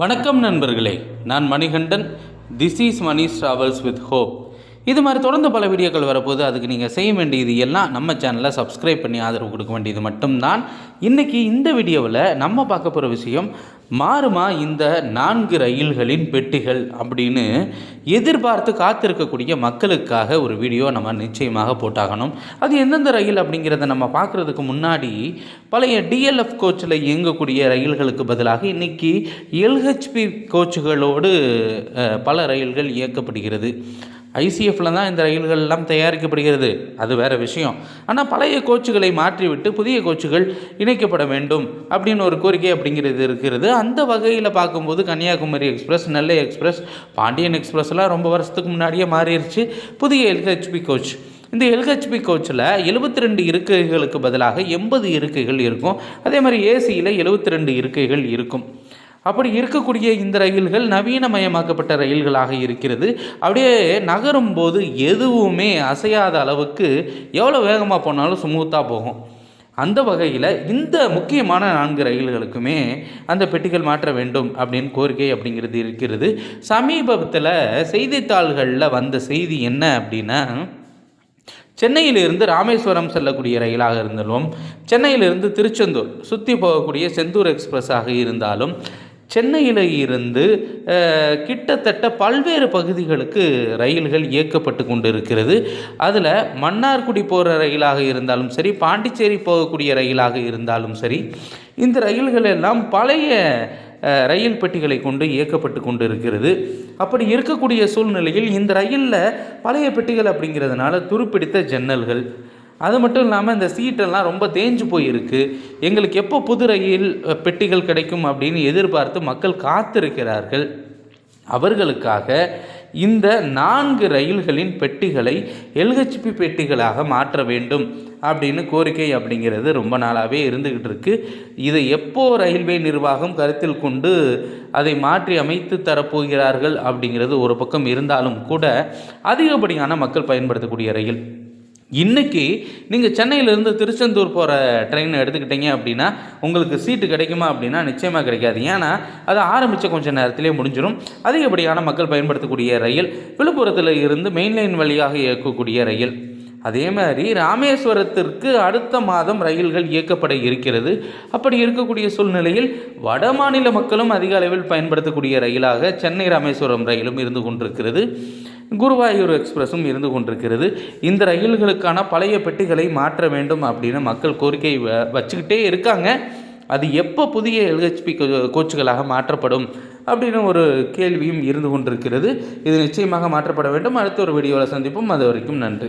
வணக்கம் நண்பர்களே நான் Manikandan. This is Mani travels with hope இது மாதிரி தொடர்ந்து பல வீடியோக்கள் வரப்போது அதுக்கு நீங்கள் செய்ய வேண்டியது எல்லாம் நம்ம சேனலை சப்ஸ்கிரைப் பண்ணி ஆதரவு கொடுக்க வேண்டியது மட்டும்தான். இன்றைக்கி இந்த வீடியோவில் நம்ம பார்க்க போகிற விஷயம் மாறுமா இந்த நான்கு ரயில்களின் பெட்டிகள் அப்படின்னு எதிர்பார்த்து காத்திருக்கக்கூடிய மக்களுக்காக ஒரு வீடியோ நம்ம நிச்சயமாக போட்டாகணும். அது எந்தெந்த ரயில் அப்படிங்கிறத நம்ம பார்க்குறதுக்கு முன்னாடி பழைய டிஎல்எஃப் கோச்சில் இயங்கக்கூடிய ரயில்களுக்கு பதிலாக இன்றைக்கி எல்ஹெச்பி கோச்சுகளோடு பல ரயில்கள் இயக்கப்படுகிறது. ஐசிஎஃப்ல தான் இந்த ரயில்கள் எல்லாம் தயாரிக்கப்படுகிறது. அது வேற விஷயம். ஆனால் பழைய கோச்சுகளை மாற்றிவிட்டு புதிய கோச்சுகள் இணைக்கப்பட வேண்டும் அப்படின்னு ஒரு கோரிக்கை அப்படிங்கிறது இருக்கிறது. அந்த வகையில் பார்க்கும்போது கன்னியாகுமரி எக்ஸ்பிரஸ் நெல்லை எக்ஸ்பிரஸ் பாண்டியன் எக்ஸ்பிரஸ்லாம் ரொம்ப வருஷத்துக்கு முன்னாடியே மாறிடுச்சு புதிய எல்ஹெச்பி கோச். இந்த எல்ஹெச்பி கோச்சில் எழுபத்தி ரெண்டு இருக்கைகளுக்கு பதிலாக எண்பது இருக்கைகள் இருக்கும். அதே மாதிரி ஏசியில் எழுபத்தி ரெண்டு இருக்கைகள் இருக்கும். அப்படி இருக்கக்கூடிய இந்த ரயில்கள் நவீனமயமாக்கப்பட்ட ரயில்களாக இருக்கிறது. அப்படியே நகரும் போது எதுவுமே அசையாத அளவுக்கு எவ்வளோ வேகமாக போனாலும் ஸ்மூத்தாக போகும். அந்த வகையில் இந்த முக்கியமான நான்கு ரயில்களுக்குமே அந்த பெட்டிகள் மாற்ற வேண்டும் அப்படின்னு கோரிக்கை அப்படிங்கிறது இருக்கிறது. சமீபத்தில் செய்தித்தாள்களில் வந்த செய்தி என்ன அப்படின்னா சென்னையிலிருந்து ராமேஸ்வரம் செல்லக்கூடிய ரயிலாக இருந்தாலும் சென்னையிலிருந்து திருச்செந்தூர் சுற்றி போகக்கூடிய செந்தூர் எக்ஸ்பிரஸாக இருந்தாலும் சென்னையில் இருந்து கிட்டத்தட்ட பல்வேறு பகுதிகளுக்கு ரயில்கள் இயக்கப்பட்டு கொண்டு இருக்கிறது அதில் மன்னார்குடி போகிற ரயிலாக இருந்தாலும் சரி பாண்டிச்சேரி போகக்கூடிய ரயிலாக இருந்தாலும் சரி இந்த ரயில்கள் எல்லாம் பழைய ரயில் பெட்டிகளை கொண்டு இயக்கப்பட்டு கொண்டு இருக்கிறது அப்படி இருக்கக்கூடிய சூழ்நிலையில் இந்த ரயிலில் பழைய பெட்டிகள் அப்படிங்கிறதுனால துருப்பிடித்த ஜன்னல்கள் அது மட்டும் இல்லாமல் இந்த சீட்டெல்லாம் ரொம்ப தேஞ்சு போயிருக்கு. எங்களுக்கு எப்போ புது ரயில் பெட்டிகள் கிடைக்கும் அப்படின்னு எதிர்பார்த்து மக்கள் காத்திருக்கிறார்கள். அவர்களுக்காக இந்த நான்கு ரயில்களின் பெட்டிகளை எல்ஹெச்பி பெட்டிகளாக மாற்ற வேண்டும் அப்படின்னு கோரிக்கை அப்படிங்கிறது ரொம்ப நாளாகவே இருந்துக்கிட்டு இருக்கு. இதை எப்போ ரயில்வே நிர்வாகம் கருத்தில் கொண்டு அதை மாற்றி அமைத்து தரப்போகிறார்கள் அப்படிங்கிறது ஒரு பக்கம் இருந்தாலும் கூட அதிகப்படியான மக்கள் பயன்படுத்தக்கூடிய ரயில். இன்னைக்கு நீங்கள் சென்னையிலேருந்து திருச்செந்தூர் போகிற ட்ரெயின் எடுத்துக்கிட்டீங்க அப்படின்னா உங்களுக்கு சீட்டு கிடைக்குமா அப்படின்னா நிச்சயமாக கிடைக்காது. ஏன்னா அது ஆரம்பித்த கொஞ்சம் நேரத்திலே முடிஞ்சிடும் அதிகப்படியான மக்கள் பயன்படுத்தக்கூடிய ரயில் விழுப்புரத்தில் இருந்து மெயின்லைன் வழியாக இயக்கக்கூடிய ரயில். அதே மாதிரி ராமேஸ்வரத்திற்கு அடுத்த மாதம் ரயில்கள் இயக்கப்பட இருக்கிறது. அப்படி இருக்கக்கூடிய சூழ்நிலையில் வட மாநில மக்களும் அதிக அளவில் பயன்படுத்தக்கூடிய ரயிலாக சென்னை ராமேஸ்வரம் ரயிலும் இருந்து கொண்டிருக்கிறது. குருவாயூர் எக்ஸ்பிரஸும் இருந்து கொண்டிருக்கிறது. இந்த ரயில்களுக்கான பழைய பெட்டிகளை மாற்ற வேண்டும் அப்படின்னு மக்கள் கோரிக்கை வ- வச்சுக்கிட்டே இருக்காங்க. அது எப்போ புதிய எல்ஹெச்பி கோச்சுகளாக மாற்றப்படும் அப்படின்னு ஒரு கேள்வியும் இருந்து கொண்டிருக்கிறது. இது நிச்சயமாக மாற்றப்பட வேண்டும். அடுத்த ஒரு வீடியோவில் சந்திப்போம். அது வரைக்கும் நன்றி.